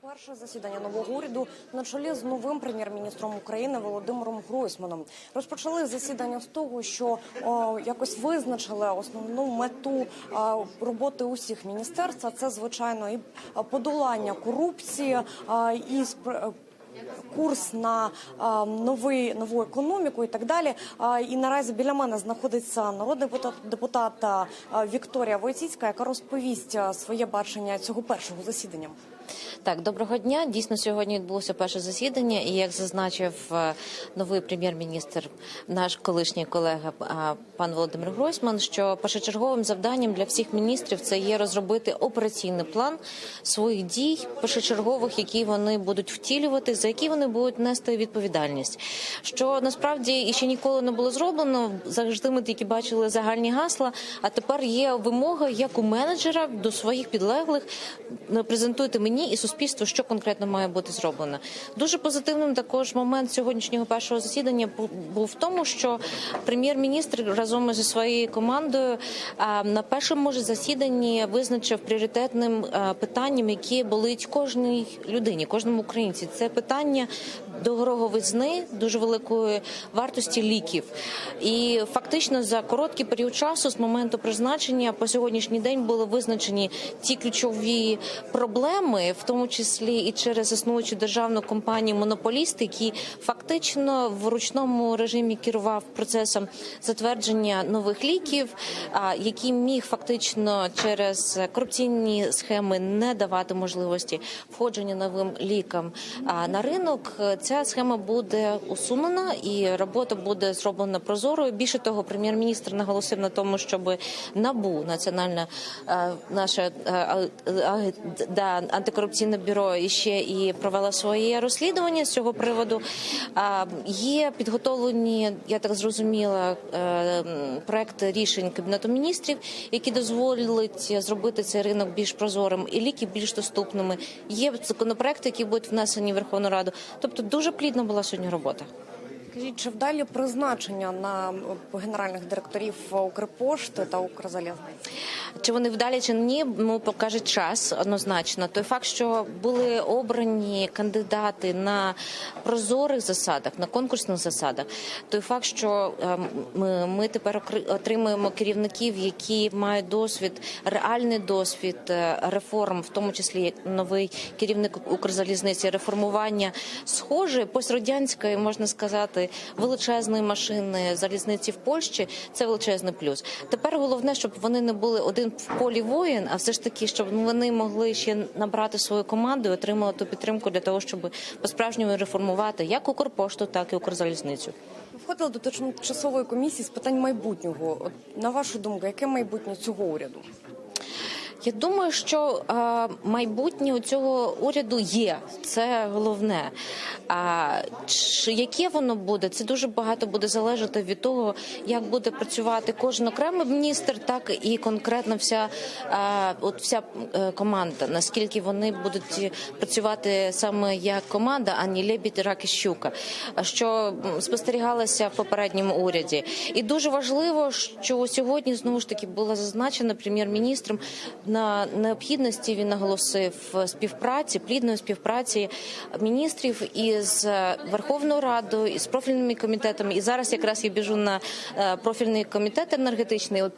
Перше засідання нового уряду на чолі з новим прем'єр-міністром України Володимиром Гройсманом. Розпочали засідання з того, що о, якось визначили основну мету а, роботи усіх міністерств. А Це звичайно і подолання корупції а, і спр- курс на а, новий нову економіку і так далі. А, і наразі біля мене знаходиться народний депутат, депутат Вікторія Войціцька, яка розповість своє бачення цього першого засідання. Так, доброго дня. Дійсно, сьогодні відбулося перше засідання, і як зазначив е, новий прем'єр-міністр, наш колишній колега пан Володимир Гройсман, що першочерговим завданням для всіх міністрів це є розробити операційний план своїх дій, першочергових, які вони будуть втілювати, за які вони будуть нести відповідальність. Що насправді і ще ніколи не було зроблено. Завжди ми тільки бачили загальні гасла. А тепер є вимога як у менеджера до своїх підлеглих «Ну, презентуйте мені і суспільству, що конкретно має бути зроблено. Дуже позитивним також момент сьогоднішнього першого засідання був в тому, що прем'єр-міністр разом зі своєю командою на першому засіданні визначив пріоритетним питанням, які болить кожній людині, кожному українці. Це питання дороговизни, дуже великої вартості ліків. І фактично за короткий період часу з моменту призначення по сьогоднішній день були визначені ті ключові проблеми, в тому числі і через існуючу державну компанію монополіст, який фактично в ручному режимі керував процесом затвердження нових ліків, який міг фактично через корупційні схеми не давати можливості входження новим лікам на ринок. Ця схема буде усунена і робота буде зроблена прозорою. Більше того, прем'єр-міністр наголосив на тому, щоб набу національне е, наше е, да, антикорупційне бюро і ще і провела своє розслідування з цього приводу. Є підготовлені, я так зрозуміла, е, м, проекти рішень кабінету міністрів, які дозволять зробити цей ринок більш прозорим і ліки більш доступними. Є законопроекти, які будуть внесені в Верховну Раду. Тобто дуже плідна була сьогодні робота. Скажіть, чи вдалі призначення на е, генеральних директорів Укрпошти та Укрзалізниці? Чи вони вдалі чи ні, ну покаже час однозначно. Той факт, що були обрані кандидати на прозорих засадах, на конкурсних засадах, той факт, що ем, ми, тепер отримуємо керівників, які мають досвід, реальний досвід е, реформ, в тому числі новий керівник Укрзалізниці, реформування схожої пострадянської, можна сказати, величезної машини залізниці в Польщі. Це величезний плюс. Тепер головне, щоб вони не були один в полі воїн, а все ж таки, щоб вони могли ще набрати свою команду і отримати підтримку для того, щоб по справжньому реформувати як Укрпошту, так і Укрзалізницю. Входили до тимчасової комісії з питань майбутнього. На вашу думку, яке майбутнє цього уряду? Я думаю, що е, майбутнє у цього уряду є. Це головне. А яке воно буде? Це дуже багато буде залежати від того, як буде працювати кожен окремий міністр, так і конкретно вся, е, от вся е, команда. Наскільки вони будуть працювати саме як команда, а не лебідь, рак і щука, що спостерігалося в попередньому уряді. І дуже важливо, що сьогодні знову ж таки було зазначено прем'єр-міністром на необхідності. Він наголосив співпраці, плідної співпраці міністрів із Верховною Радою, із профільними комітетами. І зараз якраз я біжу на е, профільний комітет енергетичний. От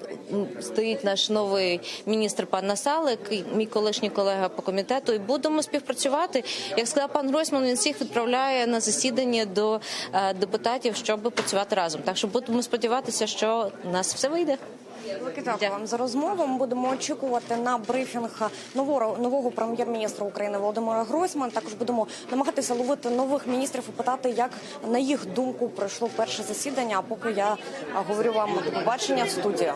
стоїть наш новий міністр пан Насалик, мій колишній колега по комітету. І будемо співпрацювати. Як сказав пан Гройсман, він всіх відправляє на засідання до е, депутатів, щоб працювати разом. Так що будемо сподіватися, що у нас все вийде. Дякую вам за розмову. Ми будемо очікувати на брифінг нового нового прем'єр-міністра України Володимира Гройсмана. Також будемо намагатися ловити нових міністрів і питати, як на їх думку пройшло перше засідання. А поки я говорю вам до побачення в студії.